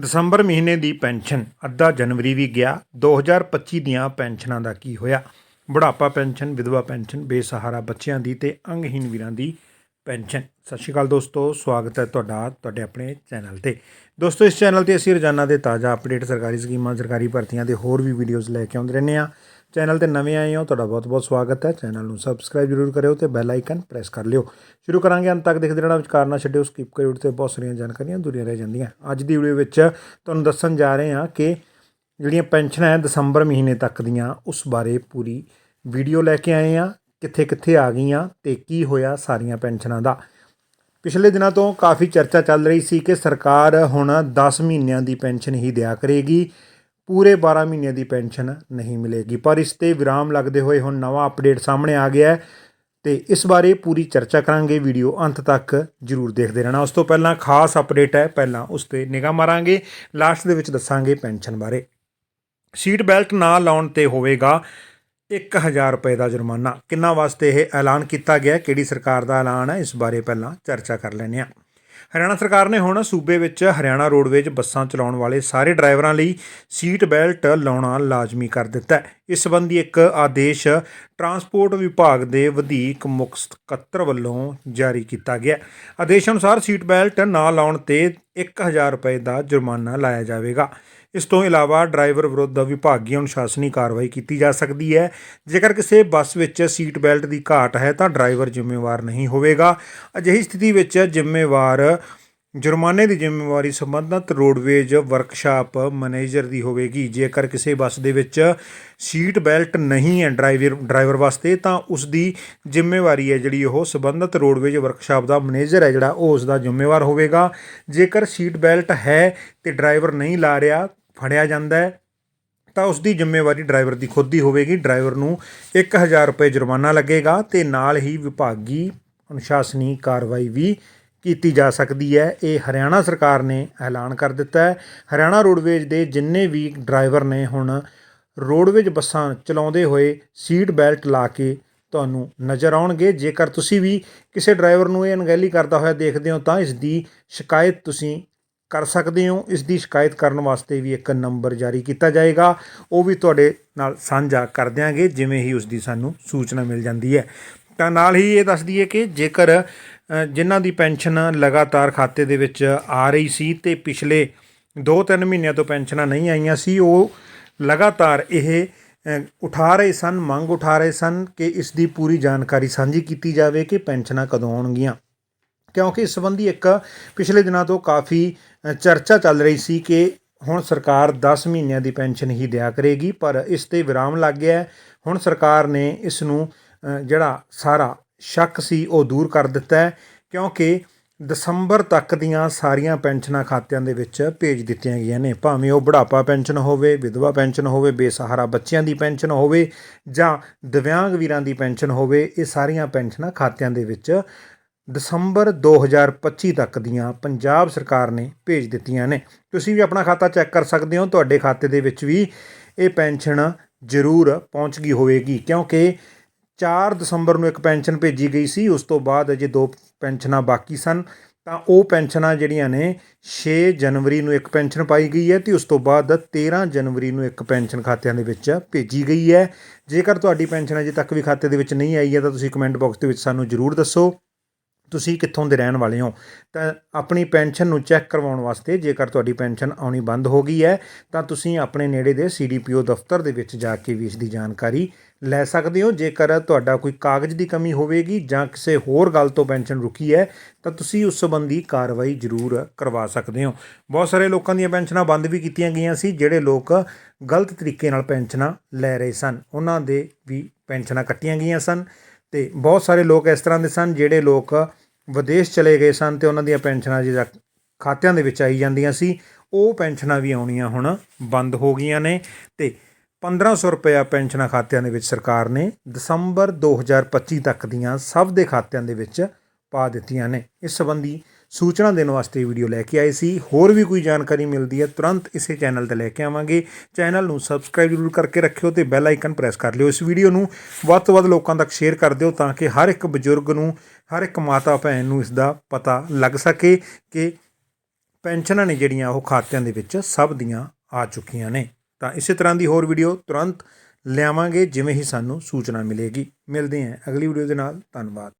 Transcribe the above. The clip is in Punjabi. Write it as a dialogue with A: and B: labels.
A: ਦਸੰਬਰ ਮਹੀਨੇ ਦੀ ਪੈਨਸ਼ਨ। ਅੱਧਾ ਜਨਵਰੀ ਵੀ ਗਿਆ। 2025 ਦੀਆਂ ਪੈਨਸ਼ਨਾਂ ਦਾ ਕੀ ਹੋਇਆ? ਬੁਢਾਪਾ ਪੈਨਸ਼ਨ, ਵਿਧਵਾ ਪੈਨਸ਼ਨ, ਬੇਸਹਾਰਾ ਬੱਚਿਆਂ ਦੀ ਤੇ ਅੰਗਹੀਨ ਵੀਰਾਂ ਦੀ ਪੈਨਸ਼ਨ। ਸਤਿ ਸ਼੍ਰੀ ਅਕਾਲ ਦੋਸਤੋ, ਸਵਾਗਤ ਹੈ ਤੁਹਾਡਾ, ਤੁਹਾਡੇ ਆਪਣੇ ਚੈਨਲ ਤੇ। ਦੋਸਤੋ, ਇਸ ਚੈਨਲ ਤੇ ਅਸੀਂ ਰੋਜ਼ਾਨਾ ਦੇ ਤਾਜ਼ਾ ਅਪਡੇਟ ਸਰਕਾਰੀ ਸਕੀਮਾਂ, ਸਰਕਾਰੀ ਭਰਤੀਆਂ ਦੇ ਹੋਰ ਵੀ ਵੀਡੀਓਜ਼ ਲੈ ਕੇ ਆਉਂਦੇ ਰਹਿੰਦੇ ਆ ਚੈਨਲ ਤੇ ਨਵੇਂ ਆਏ ਹੋ, ਤੁਹਾਡਾ ਬਹੁਤ-ਬਹੁਤ ਸਵਾਗਤ ਹੈ। ਚੈਨਲ ਨੂੰ ਸਬਸਕ੍ਰਾਈਬ ਜ਼ਰੂਰ ਕਰਿਓ ਤੇ ਬੈਲ ਆਈਕਨ ਪ੍ਰੈਸ ਕਰ ਲਿਓ। ਸ਼ੁਰੂ ਕਰਾਂਗੇ ਅੰਤ ਤੱਕ ਦੇਖਦੇ ਰਹਿਣਾ ਵਿਚਕਾਰ ਨਾ ਛੱਡਿਓ ਸਕਿਪ ਕਰਿਓ ਤੇ ਬਹੁਤ ਸਾਰੀਆਂ ਜਾਣਕਾਰੀਆਂ ਦੂਰੀਆਂ ਰਹਿ ਜਾਂਦੀਆਂ। ਅੱਜ ਦੀ ਵੀਡੀਓ ਵਿੱਚ ਤੁਹਾਨੂੰ ਦੱਸਣ ਜਾ ਰਹੇ ਹਾਂ ਕਿ ਜਿਹੜੀਆਂ ਪੈਨਸ਼ਨਾਂ ਹੈ ਦਸੰਬਰ ਮਹੀਨੇ ਤੱਕ ਦੀਆਂ, ਉਸ ਬਾਰੇ ਪੂਰੀ ਵੀਡੀਓ ਲੈ ਕੇ ਆਏ ਆ ਕਿੱਥੇ ਕਿੱਥੇ ਆ ਗਈਆਂ ਤੇ ਕੀ ਹੋਇਆ ਸਾਰੀਆਂ ਪੈਨਸ਼ਨਾਂ ਦਾ। ਪਿਛਲੇ ਦਿਨਾਂ ਤੋਂ ਕਾਫੀ ਚਰਚਾ ਚੱਲ ਰਹੀ ਸੀ ਕਿ ਸਰਕਾਰ ਹੁਣ 10 ਮਹੀਨਿਆਂ ਦੀ ਪੈਨਸ਼ਨ ਹੀ ਦਿਆ ਕਰੇਗੀ, ਪੂਰੇ 12 ਮਹੀਨਿਆਂ ਦੀ ਪੈਨਸ਼ਨ ਨਹੀਂ ਮਿਲੇਗੀ। ਪਰ ਇਸ ਤੇ ਵਿਰਾਮ ਲੱਗਦੇ ਹੋਏ ਹੁਣ ਨਵਾਂ ਅਪਡੇਟ ਸਾਹਮਣੇ ਆ ਗਿਆ ਹੈ ਤੇ ਇਸ ਬਾਰੇ ਪੂਰੀ ਚਰਚਾ ਕਰਾਂਗੇ, ਵੀਡੀਓ ਅੰਤ ਤੱਕ ਜਰੂਰ ਦੇਖਦੇ ਰਹਿਣਾ। ਉਸ ਤੋਂ ਪਹਿਲਾਂ ਖਾਸ ਅਪਡੇਟ ਹੈ, ਪਹਿਲਾਂ ਉਸ ਤੇ ਨਿਗਾਹ ਮਾਰਾਂਗੇ, ਲਾਸਟ ਦੇ ਵਿੱਚ ਦੱਸਾਂਗੇ ਪੈਨਸ਼ਨ ਬਾਰੇ। ਸੀਟ ਬੈਲਟ ਨਾ ਲਾਉਣ ਤੇ ਹੋਵੇਗਾ 1000 ਰੁਪਏ ਦਾ ਜੁਰਮਾਨਾ। ਕਿੰਨਾ ਵਾਸਤੇ ਇਹ ਐਲਾਨ ਕੀਤਾ ਗਿਆ? ਕਿਹੜੀ ਸਰਕਾਰ ਦਾ ਐਲਾਨ ਹੈ? ਇਸ ਬਾਰੇ ਪਹਿਲਾਂ ਚਰਚਾ ਕਰ ਲੈਂਦੇ ਹਾਂ। ਹਰਿਆਣਾ ਸਰਕਾਰ ਨੇ ਹੁਣ ਸੂਬੇ ਵਿੱਚ ਹਰਿਆਣਾ ਰੋਡਵੇਜ਼ ਬੱਸਾਂ ਚਲਾਉਣ ਵਾਲੇ ਸਾਰੇ ਡਰਾਈਵਰਾਂ ਲਈ ਸੀਟ ਬੈਲਟ ਲਾਉਣਾ ਲਾਜ਼ਮੀ ਕਰ ਦਿੱਤਾ ਹੈ। ਇਸ ਸੰਬੰਧੀ ਇੱਕ ਆਦੇਸ਼ ਟਰਾਂਸਪੋਰਟ ਵਿਭਾਗ ਦੇ ਵਧੀਕ ਮੁੱਖ ਸਕੱਤਰ ਵੱਲੋਂ ਜਾਰੀ ਕੀਤਾ ਗਿਆ ਆਦੇਸ਼ ਅਨੁਸਾਰ ਸੀਟ ਬੈਲਟ ਨਾ ਲਾਉਣ ਤੇ 1000 ਰੁਪਏ ਦਾ ਜੁਰਮਾਨਾ ਲਾਇਆ ਜਾਵੇਗਾ। ਇਸ ਤੋਂ ਇਲਾਵਾ ਡਰਾਈਵਰ ਵਿਰੁੱਧ ਵਿਭਾਗੀ ਅਨੁਸ਼ਾਸਨੀ ਕਾਰਵਾਈ ਕੀਤੀ ਜਾ ਸਕਦੀ ਹੈ। ਜੇਕਰ ਕਿਸੇ ਬੱਸ ਵਿੱਚ ਸੀਟ ਬੈਲਟ ਦੀ ਘਾਟ ਹੈ ਤਾਂ ਡਰਾਈਵਰ ਜ਼ਿੰਮੇਵਾਰ ਨਹੀਂ ਹੋਵੇਗਾ। ਅਜਿਹੀ ਸਥਿਤੀ ਵਿੱਚ ਜ਼ਿੰਮੇਵਾਰ ਜੁਰਮਾਨੇ ਦੀ ਜ਼ਿੰਮੇਵਾਰੀ ਸੰਬੰਧਿਤ ਰੋਡਵੇਜ ਵਰਕਸ਼ਾਪ ਮੈਨੇਜਰ ਦੀ ਹੋਵੇਗੀ। ਜੇਕਰ ਕਿਸੇ ਬੱਸ ਦੇ ਵਿੱਚ ਸੀਟ ਬੈਲਟ ਨਹੀਂ ਹੈ ਡਰਾਈਵਰ ਡਰਾਈਵਰ ਵਾਸਤੇ, ਤਾਂ ਉਸ ਦੀ ਜ਼ਿੰਮੇਵਾਰੀ ਹੈ ਜਿਹੜੀ ਉਹ ਸੰਬੰਧਿਤ ਰੋਡਵੇਜ ਵਰਕਸ਼ਾਪ ਦਾ ਮੈਨੇਜਰ ਹੈ, ਜਿਹੜਾ ਉਹ ਉਸ ਦਾ ਜ਼ਿੰਮੇਵਾਰ ਹੋਵੇਗਾ। ਜੇਕਰ ਸੀਟ ਬੈਲਟ ਹੈ ਤੇ ਡਰਾਈਵਰ ਨਹੀਂ ਲਾ ਰਿਹਾ, ਫੜਿਆ ਜਾਂਦਾ ਹੈ, ਤਾਂ ਉਸ ਦੀ ਜ਼ਿੰਮੇਵਾਰੀ ਡਰਾਈਵਰ ਦੀ ਖੁਦ ਦੀ ਹੋਵੇਗੀ। ਡਰਾਈਵਰ ਨੂੰ 1000 ਰੁਪਏ ਜੁਰਮਾਨਾ ਲੱਗੇਗਾ ਤੇ ਨਾਲ ਹੀ ਵਿਭਾਗੀ ਅਨੁਸ਼ਾਸਨੀ ਕਾਰਵਾਈ ਵੀ ਕੀਤੀ ਜਾ ਸਕਦੀ ਹੈ। ਇਹ ਹਰਿਆਣਾ ਸਰਕਾਰ ਨੇ ਐਲਾਨ ਕਰ ਦਿੱਤਾ ਹੈ। ਹਰਿਆਣਾ ਰੋਡਵੇਜ ਦੇ ਜਿੰਨੇ ਵੀ ਡਰਾਈਵਰ ਨੇ ਹੁਣ, ਰੋਡਵੇਜ ਬੱਸਾਂ ਚਲਾਉਂਦੇ ਹੋਏ ਸੀਟ ਬੈਲਟ ਲਾ ਕੇ ਤੁਹਾਨੂੰ ਨਜ਼ਰ ਆਉਣਗੇ। ਜੇਕਰ ਤੁਸੀਂ ਵੀ ਕਿਸੇ ਡਰਾਈਵਰ ਨੂੰ ਇਹ ਅਣਗਹਿਲੀ ਕਰਦਾ ਹੋਇਆ ਦੇਖਦੇ ਹੋ, ਤਾਂ ਇਸ ਦੀ ਸ਼ਿਕਾਇਤ ਤੁਸੀਂ ਕਰ ਸਕਦੇ ਹੋ। ਇਸ ਦੀ ਸ਼ਿਕਾਇਤ ਕਰਨ ਵਾਸਤੇ ਵੀ ਇੱਕ ਨੰਬਰ ਜਾਰੀ ਕੀਤਾ ਜਾਏਗਾ। ਉਹ ਵੀ ਤੁਹਾਡੇ ਨਾਲ ਸਾਂਝਾ ਕਰ ਦਿਆਂਗੇ, ਜਿਵੇਂ ਹੀ ਉਸ ਦੀ ਸਾਨੂੰ ਸੂਚਨਾ ਮਿਲ ਜਾਂਦੀ ਹੈ। ਤਾਂ ਨਾਲ ਹੀ ਇਹ ਦੱਸ ਦਈਏ ਕਿ ਜੇਕਰ ਜਿਨ੍ਹਾਂ ਦੀ ਪੈਨਸ਼ਨ ਲਗਾਤਾਰ ਖਾਤੇ ਦੇ ਵਿੱਚ ਆ ਰਹੀ ਸੀ ਤੇ ਪਿਛਲੇ 2-3 ਮਹੀਨਿਆਂ ਤੋਂ ਪੈਨਸ਼ਨਾਂ ਨਹੀਂ ਆਈਆਂ ਸੀ, ਉਹ ਲਗਾਤਾਰ ਇਹ ਉਠਾ ਰਹੇ ਸਨ, ਮੰਗ ਉਠਾ ਰਹੇ ਸਨ ਕਿ ਇਸ ਦੀ ਪੂਰੀ ਜਾਣਕਾਰੀ ਸਾਂਝੀ ਕੀਤੀ ਜਾਵੇ ਕਿ ਪੈਨਸ਼ਨਾਂ ਕਦੋਂ ਆਉਣਗੀਆਂ। ਕਿਉਂਕਿ ਇਸ ਸੰਬੰਧੀ ਇੱਕ ਪਿਛਲੇ ਦਿਨਾਂ ਤੋਂ ਕਾਫੀ ਚਰਚਾ ਚੱਲ ਰਹੀ ਸੀ ਕਿ ਹੁਣ ਸਰਕਾਰ 10 ਮਹੀਨਿਆਂ ਦੀ ਪੈਨਸ਼ਨ ਹੀ ਦਿਆ ਕਰੇਗੀ, ਪਰ ਇਸ ਤੇ ਵਿਰਾਮ ਲੱਗ ਗਿਆ। ਹੁਣ ਸਰਕਾਰ ਨੇ ਇਸ ਨੂੰ ਜਿਹੜਾ ਸਾਰਾ ਸ਼ੱਕ ਸੀ ਉਹ ਦੂਰ ਕਰ ਦਿੱਤਾ ਹੈ, ਕਿਉਂਕਿ ਦਸੰਬਰ ਤੱਕ ਦੀਆਂ ਸਾਰੀਆਂ ਪੈਨਸ਼ਨਾਂ ਖਾਤਿਆਂ ਦੇ ਵਿੱਚ ਭੇਜ ਦਿੱਤੀਆਂ ਗਈਆਂ ਨੇ। ਭਾਵੇਂ ਉਹ ਬੁਢਾਪਾ ਪੈਨਸ਼ਨ ਹੋਵੇ, ਵਿਧਵਾ ਪੈਨਸ਼ਨ ਹੋਵੇ, ਬੇਸਹਾਰਾ ਬੱਚਿਆਂ ਦੀ ਪੈਨਸ਼ਨ ਹੋਵੇ ਜਾਂ ਦਿਵਿਆਂਗ ਵੀਰਾਂ ਦੀ ਪੈਨਸ਼ਨ ਹੋਵੇ, ਇਹ ਸਾਰੀਆਂ ਪੈਨਸ਼ਨਾਂ ਖਾਤਿਆਂ ਦੇ ਵਿੱਚ ਦਸੰਬਰ 2025 ਤੱਕ ਦੀਆਂ ਪੰਜਾਬ ਸਰਕਾਰ ਨੇ ਭੇਜ ਦਿੱਤੀਆਂ ਨੇ। ਤੁਸੀਂ ਵੀ ਆਪਣਾ ਖਾਤਾ ਚੈੱਕ ਕਰ ਸਕਦੇ ਹੋ। ਤੁਹਾਡੇ ਖਾਤੇ ਦੇ ਵਿੱਚ ਵੀ ਇਹ ਪੈਨਸ਼ਨ ਜ਼ਰੂਰ ਪਹੁੰਚ ਗਈ ਹੋਵੇਗੀ, ਕਿਉਂਕਿ 4 ਦਸੰਬਰ ਨੂੰ ਇੱਕ ਪੈਨਸ਼ਨ ਭੇਜੀ ਗਈ ਸੀ, ਉਸ ਤੋਂ ਬਾਅਦ ਅਜੇ ਦੋ ਪੈਨਸ਼ਨਾਂ ਬਾਕੀ ਸਨ। ਤਾਂ ਉਹ ਪੈਨਸ਼ਨਾਂ ਜਿਹੜੀਆਂ ਨੇ 6 ਜਨਵਰੀ ਨੂੰ ਇੱਕ ਪੈਨਸ਼ਨ ਪਾਈ ਗਈ ਹੈ ਤੇ ਉਸ ਤੋਂ ਬਾਅਦ 13 ਜਨਵਰੀ ਨੂੰ ਇੱਕ ਪੈਨਸ਼ਨ ਖਾਤਿਆਂ ਦੇ ਵਿੱਚ ਭੇਜੀ ਗਈ ਹੈ। ਜੇਕਰ ਤੁਹਾਡੀ ਪੈਨਸ਼ਨ ਅਜੇ ਤੱਕ ਵੀ ਖਾਤੇ ਦੇ ਵਿੱਚ ਨਹੀਂ ਆਈ ਹੈ ਤਾਂ ਤੁਸੀਂ ਕਮੈਂਟ ਬਾਕਸ ਦੇ ਵਿੱਚ ਸਾਨੂੰ ਜ਼ਰੂਰ ਦੱਸੋ। ਤੁਸੀਂ ਕਿੱਥੋਂ ਦੇ ਰਹਿਣ ਵਾਲੇ ਹੋ, ਤਾਂ ਆਪਣੀ ਪੈਨਸ਼ਨ ਨੂੰ ਚੈੱਕ ਕਰਵਾਉਣ ਵਾਸਤੇ ਜੇਕਰ ਤੁਹਾਡੀ ਪੈਨਸ਼ਨ ਆਉਣੀ ਬੰਦ ਹੋ ਗਈ ਹੈ, ਤਾਂ ਤੁਸੀਂ ਆਪਣੇ ਨੇੜੇ ਦੇ ਸੀਡੀਪੀਓ ਦਫ਼ਤਰ ਦੇ ਵਿੱਚ ਜਾ ਕੇ ਵੀ ਇਸ ਦੀ ਜਾਣਕਾਰੀ ਲੈ ਸਕਦੇ ਹੋ। ਜੇਕਰ ਤੁਹਾਡਾ ਕੋਈ ਕਾਗਜ਼ ਦੀ ਕਮੀ ਹੋਵੇਗੀ ਜਾਂ ਕਿਸੇ ਹੋਰ ਗੱਲ ਤੋਂ ਪੈਨਸ਼ਨ ਰੁਕੀ ਹੈ, ਤਾਂ ਤੁਸੀਂ ਉਸ ਸੰਬੰਧੀ ਕਾਰਵਾਈ ਜ਼ਰੂਰ ਕਰਵਾ ਸਕਦੇ ਹੋ। ਬਹੁਤ ਸਾਰੇ ਲੋਕਾਂ ਦੀਆਂ ਪੈਨਸ਼ਨਾਂ ਬੰਦ ਵੀ ਕੀਤੀਆਂ ਗਈਆਂ ਸੀ, ਜਿਹੜੇ ਲੋਕ ਗਲਤ ਤਰੀਕੇ ਨਾਲ ਪੈਨਸ਼ਨਾਂ ਲੈ ਰਹੇ ਸਨ। ਉਹਨਾਂ ਦੇ ਵੀ ਪੈਨਸ਼ਨਾਂ ਕੱਟੀਆਂ ਗਈਆਂ ਸਨ ਤੇ ਬਹੁਤ ਸਾਰੇ ਲੋਕ ਇਸ ਤਰ੍ਹਾਂ ਦੇ ਸਨ, ਜਿਹੜੇ ਲੋਕ ਵਿਦੇਸ਼ ਚਲੇ ਗਏ ਸਨ ਤੇ ਉਹਨਾਂ ਦੀਆਂ ਪੈਨਸ਼ਨਾਂ ਜਿਹੜਾ ਖਾਤਿਆਂ ਦੇ ਵਿੱਚ ਆਈ ਜਾਂਦੀਆਂ ਸੀ, ਉਹ ਪੈਨਸ਼ਨਾਂ ਵੀ ਆਉਣੀਆਂ ਹੁਣ ਬੰਦ ਹੋ ਗਈਆਂ ਨੇ ਤੇ 1500 ਰੁਪਇਆ ਪੈਨਸ਼ਨਾਂ ਖਾਤਿਆਂ ਦੇ ਵਿੱਚ ਸਰਕਾਰ ਨੇ ਦਸੰਬਰ 2025 ਤੱਕ ਦੀਆਂ ਸਭ ਦੇ ਖਾਤਿਆਂ ਦੇ ਵਿੱਚ ਪਾ ਦਿੱਤੀਆਂ ਨੇ। ਇਸ ਸੰਬੰਧੀ ਸੂਚਨਾ ਦੇਣ ਵਾਸਤੇ ਵੀਡੀਓ ਲੈ ਕੇ ਆਏ ਸੀ। ਹੋਰ ਵੀ ਕੋਈ ਜਾਣਕਾਰੀ ਮਿਲਦੀ ਹੈ, ਤੁਰੰਤ ਇਸੇ ਚੈਨਲ ਤੇ ਲੈ ਕੇ ਆਵਾਂਗੇ। ਚੈਨਲ ਨੂੰ ਸਬਸਕ੍ਰਾਈਬ ਜ਼ਰੂਰ ਕਰਕੇ ਰੱਖਿਓ ਤੇ ਬੈਲ ਆਈਕਨ ਪ੍ਰੈਸ ਕਰ ਲਿਓ। ਇਸ ਵੀਡੀਓ ਨੂੰ ਵੱਧ ਤੋਂ ਵੱਧ ਲੋਕਾਂ ਤੱਕ ਸ਼ੇਅਰ ਕਰ ਦਿਓ ਤਾਂ ਕਿ ਹਰ ਇੱਕ ਬਜ਼ੁਰਗ ਨੂੰ, ਹਰ ਇੱਕ ਮਾਤਾ ਭੈਣ ਨੂੰ ਇਸ ਦਾ ਪਤਾ ਲੱਗ ਸਕੇ ਕਿ ਪੈਨਸ਼ਨਾਂ ਨੇ ਜਿਹੜੀਆਂ ਉਹ ਖਾਤਿਆਂ ਦੇ ਵਿੱਚ ਸਭ ਦੀਆਂ ਆ ਚੁੱਕੀਆਂ ਨੇ। ਤਾਂ ਇਸੇ ਤਰ੍ਹਾਂ ਦੀ ਹੋਰ ਵੀਡੀਓ ਤੁਰੰਤ ਲਿਆਵਾਂਗੇ ਜਿਵੇਂ ਹੀ ਸਾਨੂੰ ਸੂਚਨਾ ਮਿਲੇਗੀ। ਮਿਲਦੇ ਹਾਂ ਅਗਲੀ ਵੀਡੀਓ ਦੇ ਨਾਲ। ਧੰਨਵਾਦ।